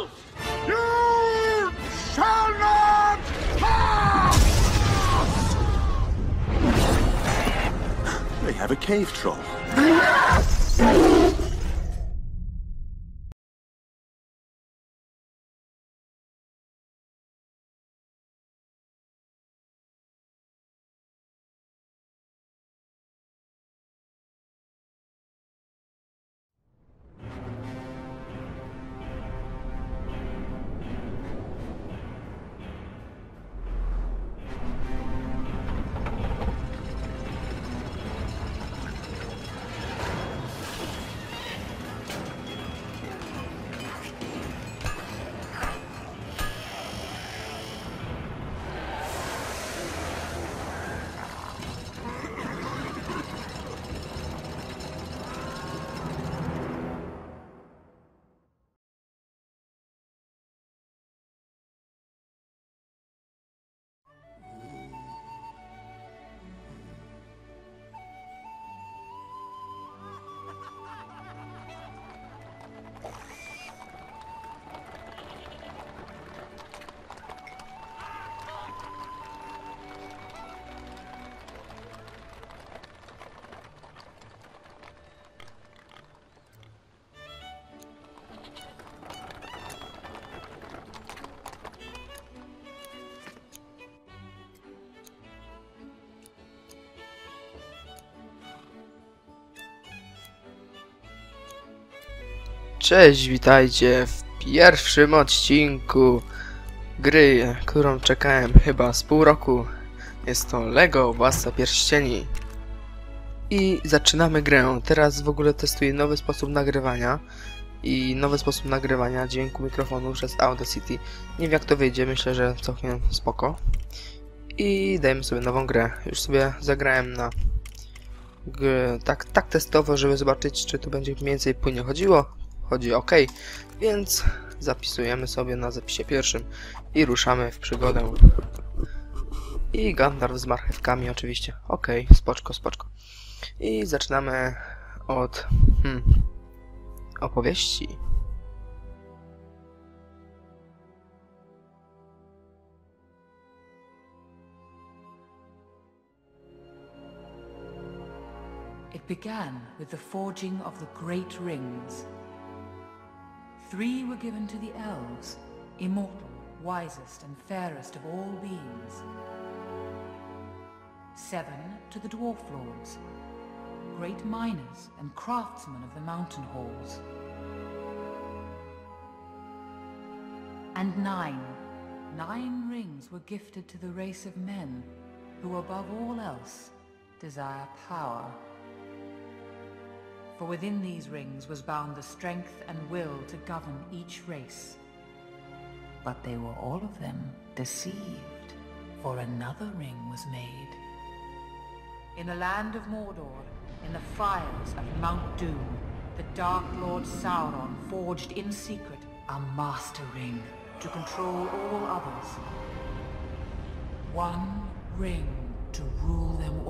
else! You shall not pass! They have a cave troll. Cześć, witajcie w pierwszym odcinku gry, którą czekałem chyba z pół roku. Jest to LEGO Władca Pierścieni. I zaczynamy grę. Teraz w ogóle testuję nowy sposób nagrywania. I nowy sposób nagrywania dźwięku mikrofonu przez Audacity. Nie wiem jak to wyjdzie, myślę, że całkiem spoko. I dajemy sobie nową grę. Już sobie zagrałem na tak, tak testowo, żeby zobaczyć, czy tu będzie mniej więcej płynnie chodziło. Chodzi ok, więc zapisujemy sobie na zapisie pierwszym i ruszamy w przygodę. I Gandalf z marchewkami oczywiście. Ok, spoczko, spoczko. I zaczynamy od hmm, opowieści. Began with the forging of the Great Rings. Three were given to the elves, immortal, wisest, and fairest of all beings. Seven to the Dwarf Lords, great miners and craftsmen of the mountain halls. And nine, nine rings were gifted to the race of men, who above all else desire power. For within these rings was bound the strength and will to govern each race. But they were all of them deceived, for another ring was made. In the land of Mordor, in the fires of Mount Doom, the Dark Lord Sauron forged in secret a master ring to control all others. One ring to rule them all.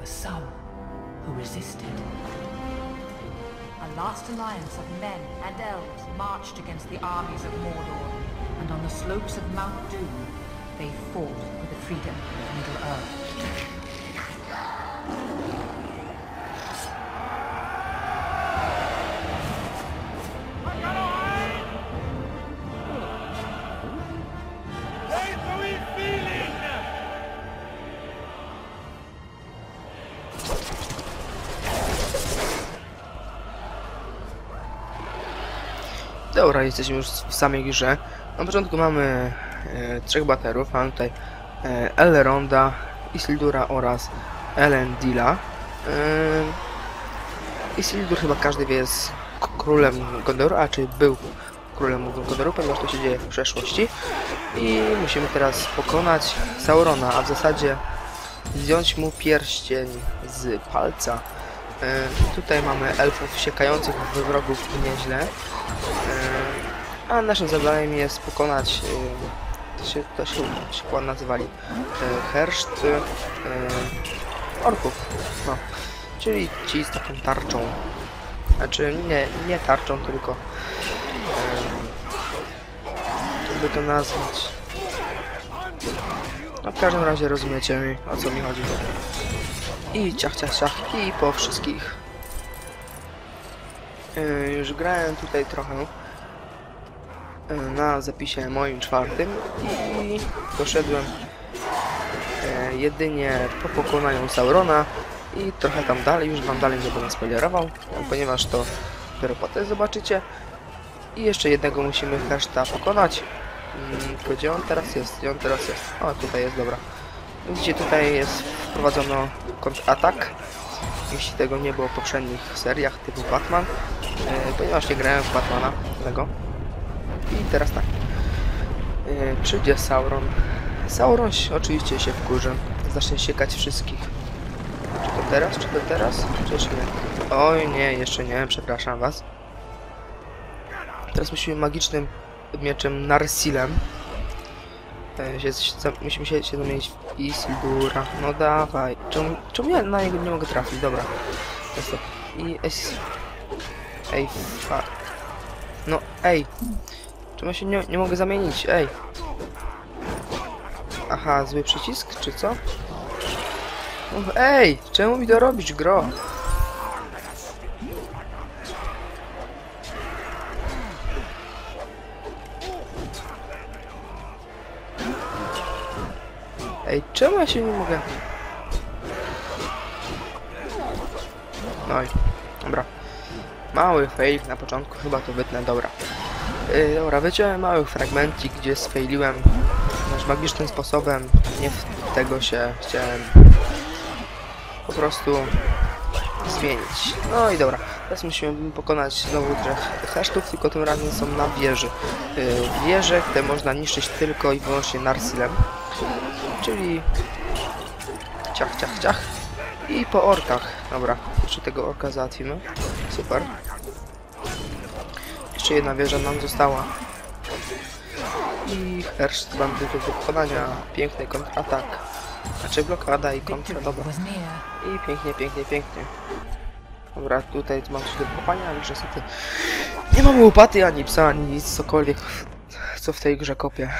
Were some who resisted. A last alliance of men and elves marched against the armies of Mordor, and on the slopes of Mount Doom, they fought for the freedom of Middle-earth. Jesteśmy już w samej grze. Na początku mamy e, trzech baterów. Mamy tutaj e, Elronda, Isildura oraz Elendila. E, Isildur chyba każdy wie jest królem Gondoru, a czy był królem Gondoru, ponieważ to się dzieje w przeszłości. I musimy teraz pokonać Saurona, a w zasadzie zdjąć mu pierścień z palca. E, tutaj mamy elfów siekających wrogów nieźle. E, a naszym zadaniem jest pokonać, e, to się, to się, to się ładnie nazywali, e, herszt e, orków, no, czyli ci z taką tarczą. Znaczy nie, nie tarczą, tylko... Jakby to nazwać. No w każdym razie rozumiecie mi, o co mi chodzi. I ciach, ciach, ciach. I po wszystkich. Yy, już grałem tutaj trochę yy, na zapisie moim czwartym i doszedłem yy, jedynie po pokonaniu Saurona i trochę tam dalej, już wam dalej nie będę spoilerował, ponieważ to dopiero potem zobaczycie. I jeszcze jednego musimy reszta pokonać. Mm, Tylko gdzie on teraz jest? Gdzie on teraz jest? O, tutaj jest, dobra. Widzicie, tutaj jest wprowadzono kontratak. Jeśli tego nie było w poprzednich seriach typu Batman, e, ponieważ nie grałem w Batmana tego. I teraz tak. E, przyjdzie Sauron. Sauron oczywiście się wkurzy. Zacznie siekać wszystkich. Czy to teraz, czy to teraz? Czy nie? Oj nie, jeszcze nie, przepraszam was. Teraz musimy magicznym mieczem Narsilem. E, się, musimy się, zamienić Isildura. No dawaj. Czemu, czemu ja na niego nie mogę trafić? Dobra. I es... Ej, fuck. No, ej. Czemu się nie, nie mogę zamienić? Ej. Aha, zły przycisk, czy co? Ej, czemu mi to robić, gro? Ej, czemu ja się nie mogę? No i, dobra. Mały fail na początku, chyba to wytnę, dobra. Yy, dobra, wyciąłem mały fragmencik, gdzie sfailiłem nasz magicznym sposobem. Nie tego się chciałem po prostu zmienić. No i dobra, teraz musimy pokonać znowu trzech hesztów, tylko tym razem są na wieży. Yy, wieże, te można niszczyć tylko i wyłącznie Narsilem. Czyli ciach, ciach, ciach. I po orkach. Dobra, jeszcze tego orka załatwimy. Super. Jeszcze jedna wieża nam została. I herszt bandytów do pokonania. Piękny kontratak. Znaczy blokada i kontra, dobra. I pięknie, pięknie, pięknie. Dobra, tutaj mam coś do kopania, ale niestety nie mamy łopaty, ani psa, ani nic, cokolwiek, co w tej grze kopię.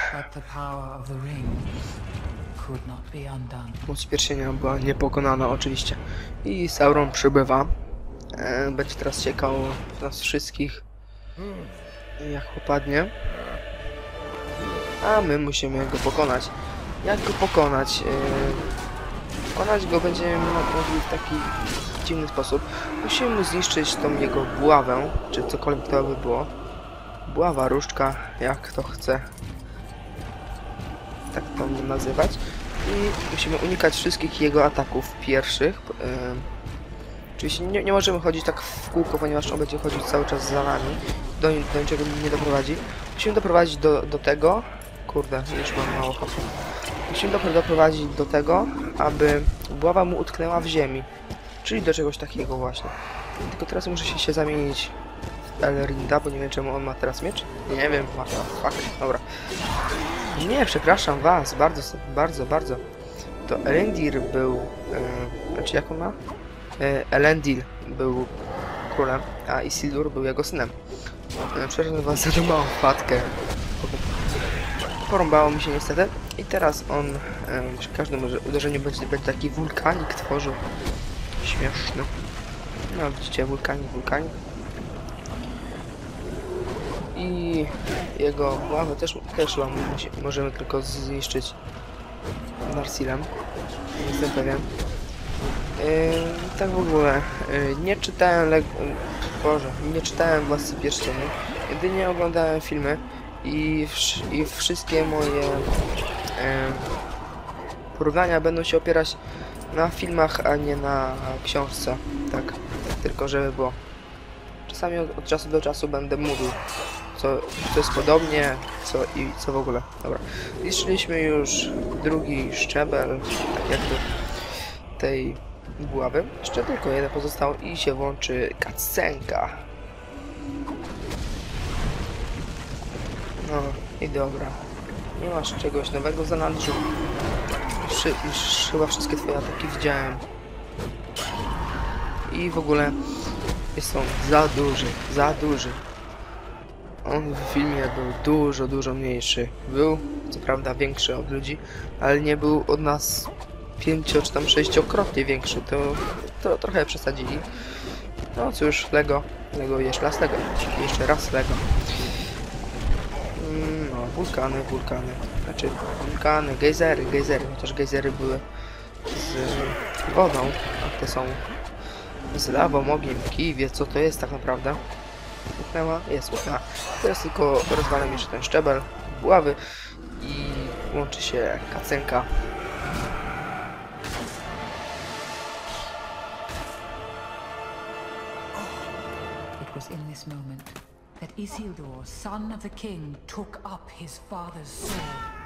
Moc pierścienia była niepokonana oczywiście. I Sauron przybywa. E, będzie teraz ciekał nas wszystkich. Jak popadnie. A my musimy go pokonać. Jak go pokonać? E, pokonać go będziemy mogli w taki dziwny sposób. Musimy mu zniszczyć tą jego buławę, czy cokolwiek to by było. Buława, różdżka, jak kto chce tak to nazywać. I musimy unikać wszystkich jego ataków pierwszych. Ym, Oczywiście nie, nie możemy chodzić tak w kółko, ponieważ on będzie chodzić cały czas za nami. Do, do niczego nie doprowadzi. Musimy doprowadzić do, do tego... Kurde, już mam mało HP. Musimy dopro- doprowadzić do tego, aby buława mu utknęła w ziemi. Czyli do czegoś takiego właśnie. Tylko teraz muszę się, się zamienić w Elrinda, bo nie wiem czemu on ma teraz miecz. Nie wiem, the fuck. Dobra. Nie, przepraszam was, bardzo, bardzo, bardzo. To Elendil był, e, znaczy jak on ma? E, Elendil był królem, a Isildur był jego synem. E, przepraszam was za tą małą wpadkę. Porąbało mi się niestety. I teraz on e, przy każdym uderze- uderzeniu będzie, będzie taki wulkanik tworzył. Śmieszny. No widzicie, wulkanik, wulkanik. I jego ławę też, też musi, możemy tylko zniszczyć Narsilem. Nie jestem pewien. Yy, tak w ogóle, yy, nie czytałem leg... Boże, nie czytałem Władcy Pierścieni. Jedynie oglądałem filmy i, wsz- i wszystkie moje yy, porównania będą się opierać na filmach, a nie na książce. Tak tylko żeby było. Czasami od, od czasu do czasu będę mówił co, co jest podobnie, co i co w ogóle. Dobra. Zniszczyliśmy już drugi szczebel, tak jakby tej buławy. Jeszcze tylko jeden pozostał i się włączy cutscenka. No i dobra. Nie masz czegoś nowego w zanadrzu. Już chyba wszystkie twoje ataki widziałem. I w ogóle Jest on za duży, za duży. On w filmie był dużo, dużo mniejszy. Był, co prawda, większy od ludzi, ale nie był od nas pięcio czy tam sześciokrotnie większy. To, to trochę przesadzili. No cóż, Lego. Lego jeszcze raz Lego. Jeszcze raz Lego. No, wulkany, wulkany. Znaczy, wulkany, gejzery, gejzery. Chociaż gejzery były z wodą, a te są z lawą, ogniem, co to jest tak naprawdę. Łuknęła? Jest łuknęła. Teraz tylko rozwalam jeszcze ten szczebel buławy i łączy się kacenka. It was in this moment that Isildur, son of the king, took up his father's sword.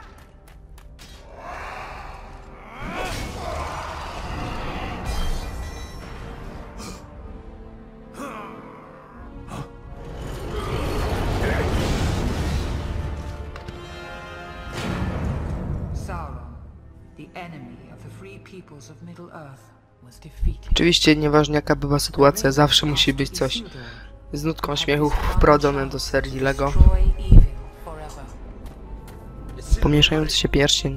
Oczywiście nieważne jaka była sytuacja, zawsze musi być coś z nutką śmiechu wprowadzone do serii LEGO. Pomieszający się pierścień.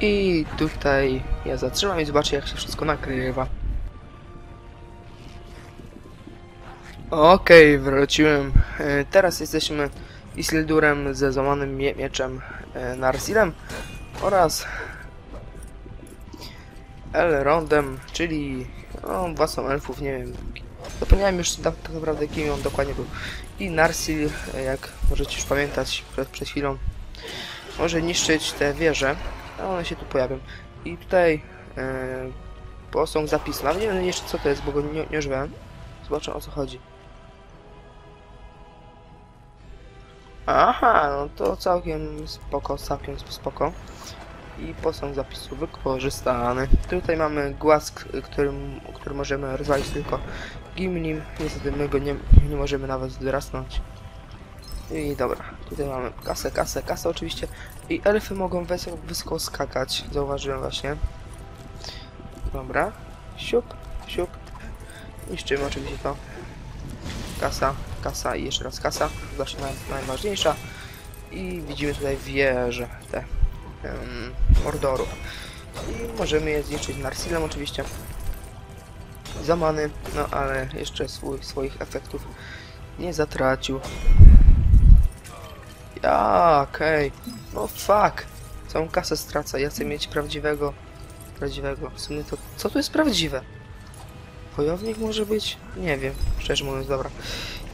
I tutaj ja zatrzymam i zobaczę jak się wszystko nakrywa. Okej, wróciłem. E, Teraz jesteśmy Isildurem ze złamanym mie mieczem e, Narsilem oraz Elrondem, czyli no, własną elfów, nie wiem. Zapomniałem już tak, tak naprawdę kim on dokładnie był. I Narsil, e, jak możecie już pamiętać przed, przed chwilą, może niszczyć te wieże, a one się tu pojawią. I tutaj e, posąg zapisu. Nawet nie wiem jeszcze co to jest, bo go nie, nie używałem. Zobaczę o co chodzi. Aha, no to całkiem spoko, całkiem spoko. I posąg zapisu wykorzystany. Tutaj mamy głaz, którym, który możemy rozwalić tylko Gimlim. Niestety my go nie, nie możemy nawet dorasnąć. I dobra, tutaj mamy kasę, kasę, kasę oczywiście. I elfy mogą wysoko, wysoko skakać, zauważyłem właśnie. Dobra, siup, siup. Niszczymy oczywiście to. Kasa, kasa i jeszcze raz kasa, zawsze naj, najważniejsza. I widzimy tutaj wieże te um, Mordoru. I możemy je zniszczyć Narsilem oczywiście. Zamany, no ale jeszcze swój, swoich efektów nie zatracił. Ja, okej. No fuck. Całą kasę stracę. Ja chcę mieć prawdziwego. Prawdziwego. W sumie to. Co tu jest prawdziwe? Wojownik może być? Nie wiem. Szczerze mówiąc, dobra.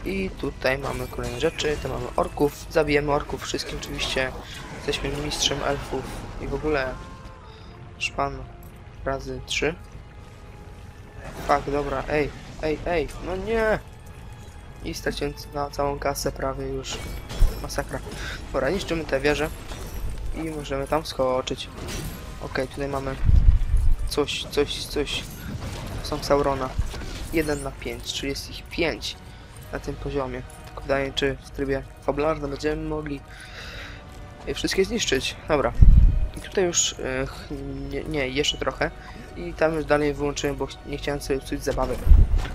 I tutaj mamy kolejne rzeczy. Tu mamy orków. Zabijemy orków wszystkim oczywiście. Jesteśmy mistrzem elfów. I w ogóle. Szpan razy trzy. Fuck, dobra. Ej, ej, ej. No nie. I straciłem na całą kasę prawie już. Masakra. Dobra, niszczymy tę wieżę i możemy tam skoczyć. Okej, tutaj mamy coś, coś, coś. Są Saurona. 1 na 5, czyli jest ich 5 na tym poziomie. Tylko pytanie, czy w trybie fabularnym będziemy mogli je wszystkie zniszczyć. Dobra. I tutaj już e, nie, nie, jeszcze trochę. I tam już dalej wyłączyłem, bo nie chciałem sobie psuć zabawy.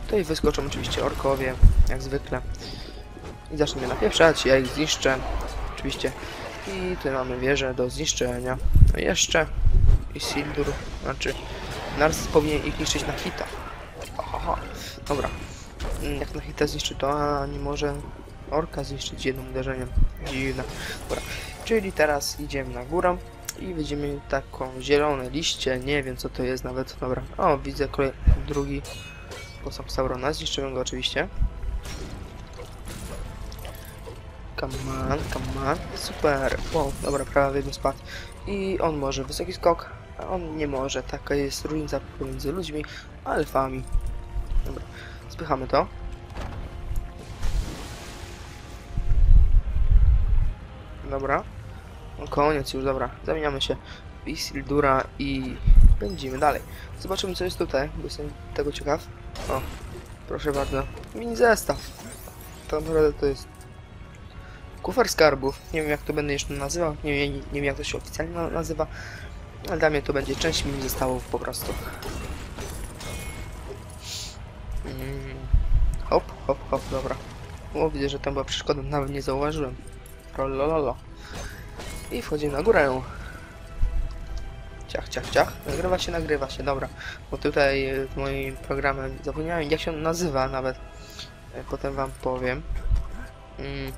Tutaj wyskoczą oczywiście orkowie, jak zwykle. I zaczną mnie napieprzać, ja ich zniszczę. Oczywiście. I tutaj mamy wieżę do zniszczenia. No jeszcze. I Sildur, znaczy Nars powinien ich niszczyć na hita. Aha, dobra. Jak na hita zniszczy to, a nie może orka zniszczyć jednym uderzeniem. Dziwne. Dobra. Czyli teraz idziemy na górę i widzimy taką zielone liście. Nie wiem co to jest nawet. Dobra. O, widzę kolej drugi posąg Saurona. Zniszczymy go oczywiście. Come on, come on. Super. Wow, dobra, prawie bym spadł. I on może wysoki skok, a on nie może. Taka jest różnica pomiędzy ludźmi a. Spychamy to. Dobra. No koniec już, dobra. Zamieniamy się w Isildura i pędzimy dalej. Zobaczymy co jest tutaj, bo jestem tego ciekaw. O, proszę bardzo. Mini zestaw. To naprawdę to jest kufer skarbów. Nie wiem jak to będę jeszcze nazywał, nie, nie, nie wiem jak to się oficjalnie na- nazywa. Ale dla mnie to będzie część mini zestawów po prostu. Mm. Hop, hop, dobra. O, widzę, że tam była przeszkoda, nawet nie zauważyłem. Rolololo. I wchodzimy na górę. Ciach, ciach, ciach. Nagrywa się, nagrywa się, dobra. Bo tutaj e, w moim programie zapomniałem jak się on nazywa nawet. E, Potem wam powiem. Mm.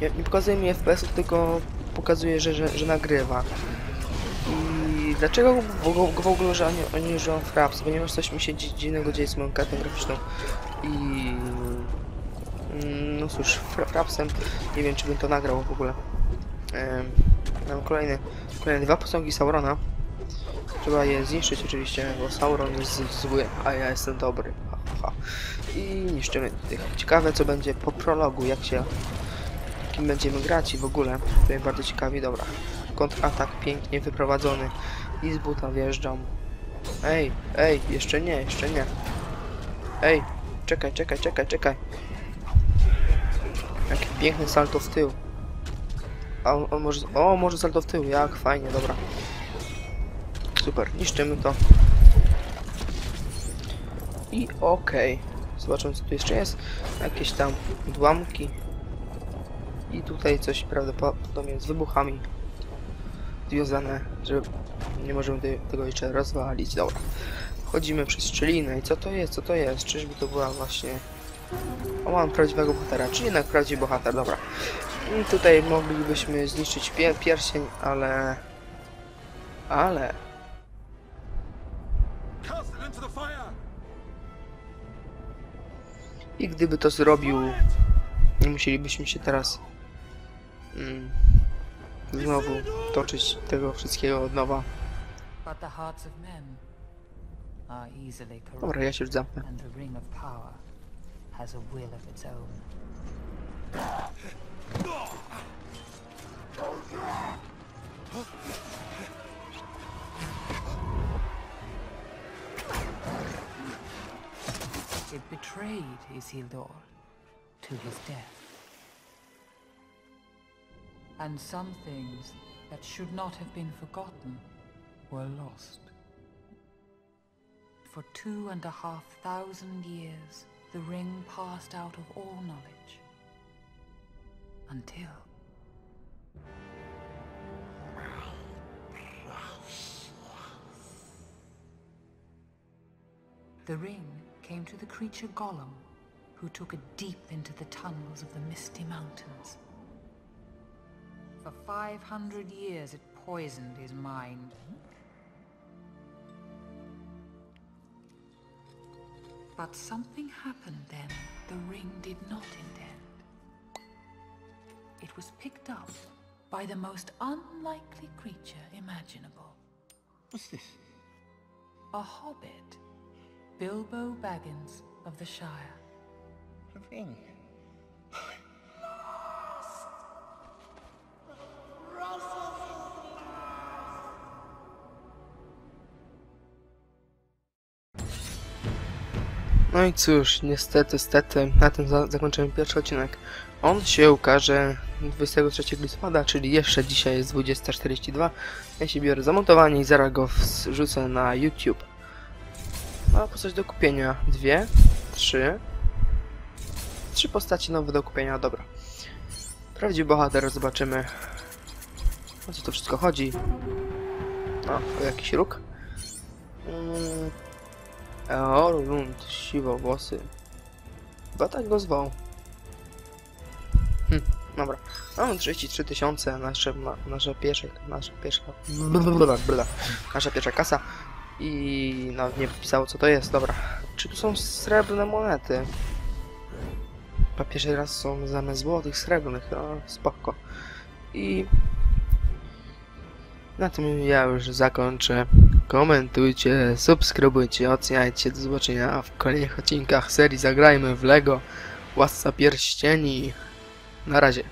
Nie, nie pokazuje mi FPS, tylko pokazuje, że, że, że nagrywa. I dlaczego w, ogóle- że oni, oni używają fraps? Ponieważ coś mi się dzi- dziwnego dzieje z moją kartą graficzną. I... mm, No cóż, fra frapsem nie wiem, czy bym to nagrał w ogóle. Em, mam kolejne, kolejne dwa posągi Saurona. Trzeba je zniszczyć oczywiście, bo Sauron jest zły, a ja jestem dobry. Ha, ha. I niszczymy tych. Ciekawe co będzie po prologu, jak się... Kim będziemy grać i w ogóle. To bardzo ciekawi, dobra. Kontratak pięknie wyprowadzony. I z buta wjeżdżam. Ej, ej, jeszcze nie, jeszcze nie. Ej, czekaj, czekaj, czekaj, czekaj. Jaki piękny salto w tył. A on, on może... O, może salto w tył, jak fajnie, dobra. Super, niszczymy to. I okej. Zobaczymy co tu jeszcze jest. Jakieś tam odłamki. I tutaj coś prawdopodobnie z wybuchami związane, że nie możemy te- tego jeszcze rozwalić. Dobra. Chodzimy przez szczelinę i co to jest? Co to jest? Czyżby to była właśnie... O, mam prawdziwego bohatera, czyli jednak prawdziwy bohater, dobra. I tutaj moglibyśmy zniszczyć pie pierścień, ale... Ale... I gdyby to zrobił, nie musielibyśmy się teraz mm, znowu toczyć tego wszystkiego od nowa. Dobra, ja się już zamknę. It betrayed Isildur to his death. And some things that should not have been forgotten were lost. For two and a half thousand years, the ring passed out of all knowledge. Until. The ring came to the creature Gollum, who took it deep into the tunnels of the Misty Mountains. For 500 years it poisoned his mind. But something happened then the ring did not intend. It was picked up by the most unlikely creature imaginable. What's this? A hobbit. Bilbo Baggins of the Shire. A ring. No i cóż, niestety, stety, na tym za zakończymy pierwszy odcinek. On się ukaże 23 listopada, czyli jeszcze dzisiaj jest 20.42. Ja się biorę za montowanie i zaraz go wrzucę na YouTube. A postać do kupienia. Dwie, trzy. Trzy postaci nowe do kupienia, dobra. Prawdziwy bohater, zobaczymy. O co to wszystko chodzi. O, o jakiś róg. Mm. Eorlund, siwo włosy. Chyba tak go zwał. Hm, dobra. Mamy 33 tysiące, nasze, ma, nasze pierwsze, nasza pierwsza, blablabla, nasza pierwsza kasa. I nawet nie pisało co to jest, dobra. Czy tu są srebrne monety? Pierwszy raz są zamiast złotych, srebrnych, no spoko. I na tym ja już zakończę. Komentujcie, subskrybujcie, oceniajcie. Do zobaczenia w kolejnych odcinkach serii Zagrajmy w Lego. Władca Pierścieni. Na razie.